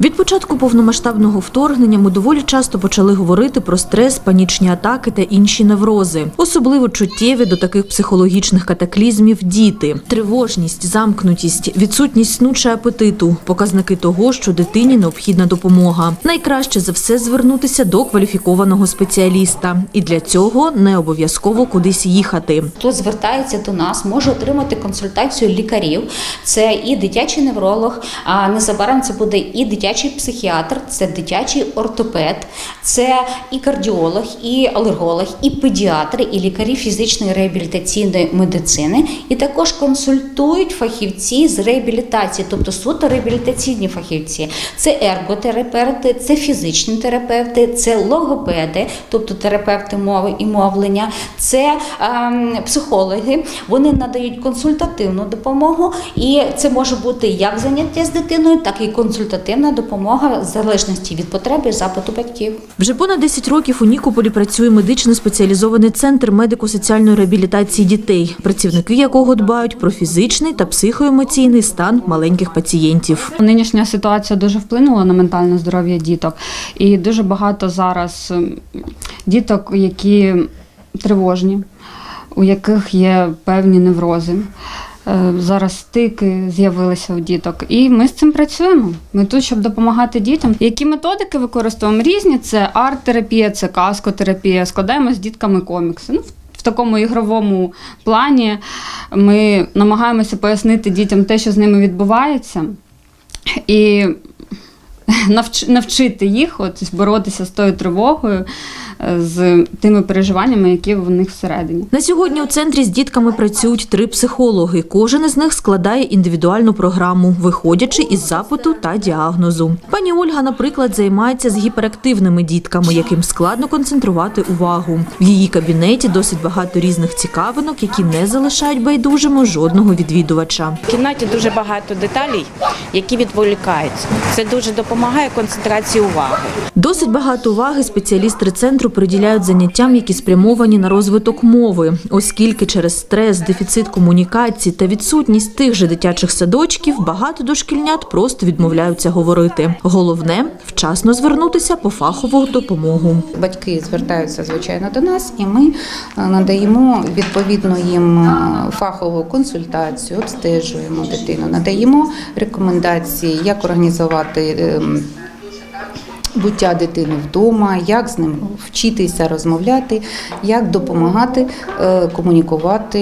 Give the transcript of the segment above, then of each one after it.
Від початку повномасштабного вторгнення ми доволі часто почали говорити про стрес, панічні атаки та інші неврози. Особливо чуттєві до таких психологічних катаклізмів діти. Тривожність, замкнутість, відсутність сну чи апетиту – показники того, що дитині необхідна допомога. Найкраще за все звернутися до кваліфікованого спеціаліста. І для цього не обов'язково кудись їхати. Хто звертається до нас, може отримати консультацію лікарів. Це і дитячий невролог, а незабаром це буде і дитячий психіатр, це дитячий ортопед, це і кардіолог, і алерголог, і педіатри, і лікарі фізичної реабілітаційної медицини. І також консультують фахівці з реабілітації, тобто суто реабілітаційні фахівці. Це ерготерапевти, це фізичні терапевти, це логопеди, тобто терапевти мови і мовлення, це ем, психологи. Вони надають консультативну допомогу, і це може бути як заняття з дитиною, так і консультативна допомога в залежності від потреби і запиту батьків. Вже понад 10 років у Нікополі працює медично спеціалізований центр медико-соціальної реабілітації дітей, працівники якого дбають про фізичний та психоемоційний стан маленьких пацієнтів. Нинішня ситуація дуже вплинула на ментальне здоров'я діток, і дуже багато зараз ем, діток, які тривожні, у яких є певні неврози. Е, Зараз стики з'явилися у діток, і ми з цим працюємо. Ми тут, щоб допомагати дітям. Які методики використовуємо різні? Це арт-терапія, це каскотерапія. Складаємо з дітками комікси. Ну, в- такому ігровому плані ми намагаємося пояснити дітям те, що з ними відбувається, і навч- навчити їх от, боротися з тою тривогою, з тими переживаннями, які в них всередині. На сьогодні у центрі з дітками працюють три психологи. Кожен із них складає індивідуальну програму, виходячи із запиту та діагнозу. Пані Ольга, наприклад, займається з гіперактивними дітками, яким складно концентрувати увагу. В її кабінеті досить багато різних цікавинок, які не залишають байдужими жодного відвідувача. В кімнаті дуже багато деталей, які відволікаються. Це дуже допомагає концентрації уваги. Досить багато уваги спеціалісти центру приділяють заняттям, які спрямовані на розвиток мови, оскільки через стрес, дефіцит комунікації та відсутність тих же дитячих садочків багато дошкільнят просто відмовляються говорити. Головне вчасно звернутися по фахову допомогу. Батьки звертаються звичайно до нас, і ми е, надаємо відповідно їм е, фахову консультацію, обстежуємо дитину, надаємо рекомендації, як організувати. Буття дитини вдома, як з ним вчитися розмовляти, як допомагати е, комунікувати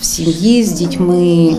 в сім'ї з дітьми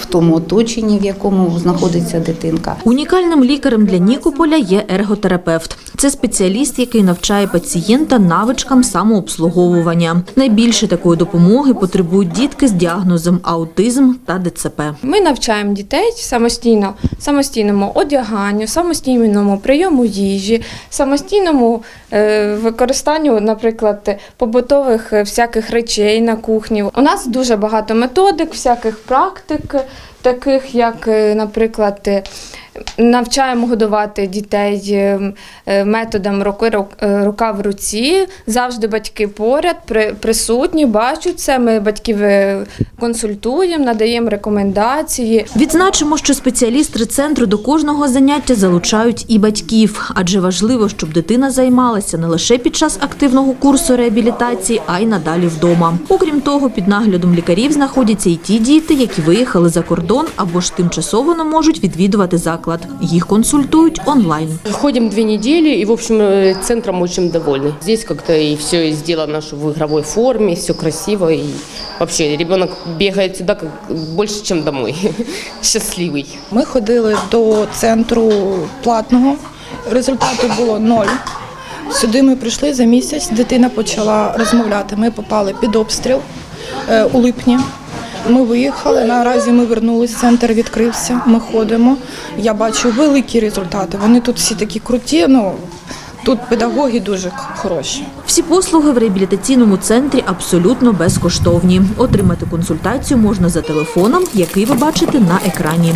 в тому оточенні, в якому знаходиться дитинка. Унікальним лікарем для Нікополя є ерготерапевт. Це спеціаліст, який навчає пацієнта навичкам самообслуговування. Найбільше такої допомоги потребують дітки з діагнозом аутизм та ДЦП. Ми навчаємо дітей самостійно, самостійному одяганню, самостійному прийому їжі, самостійному е, використанню, наприклад, побутових е, всяких речей на кухні. У нас дуже багато методик, всяких практик, таких як, е, наприклад, е, навчаємо годувати дітей е, методом рука в руці. Завжди батьки поряд, при- присутні, бачать це. Ми батьків консультуємо, надаємо рекомендації. Відзначимо, що спеціалісти центру до кожного заняття залучають і батьків, адже важливо, щоб дитина займалася не лише під час активного курсу реабілітації, а й надалі вдома. Окрім того, під наглядом лікарів знаходяться і ті діти, які виїхали за кордон або ж тимчасово не можуть відвідувати заклад. Їх консультують онлайн. Ходим две недели и, в общем, э, центром очень довольны. Здесь как-то и все сделано что в игровой форме, все красиво. И вообще ребенок бегает сюда как больше, чем домой. Счастливый. Ми ходили до центру платного, результату було ноль. Сюди ми прийшли за місяць, дитина почала розмовляти. Ми попали під обстріл е, у липні. Ми виїхали, наразі ми повернулися, центр відкрився, ми ходимо. Я бачу великі результати. Вони тут всі такі круті, ну тут педагоги дуже хороші. Всі послуги в реабілітаційному центрі абсолютно безкоштовні. Отримати консультацію можна за телефоном, який ви бачите на екрані.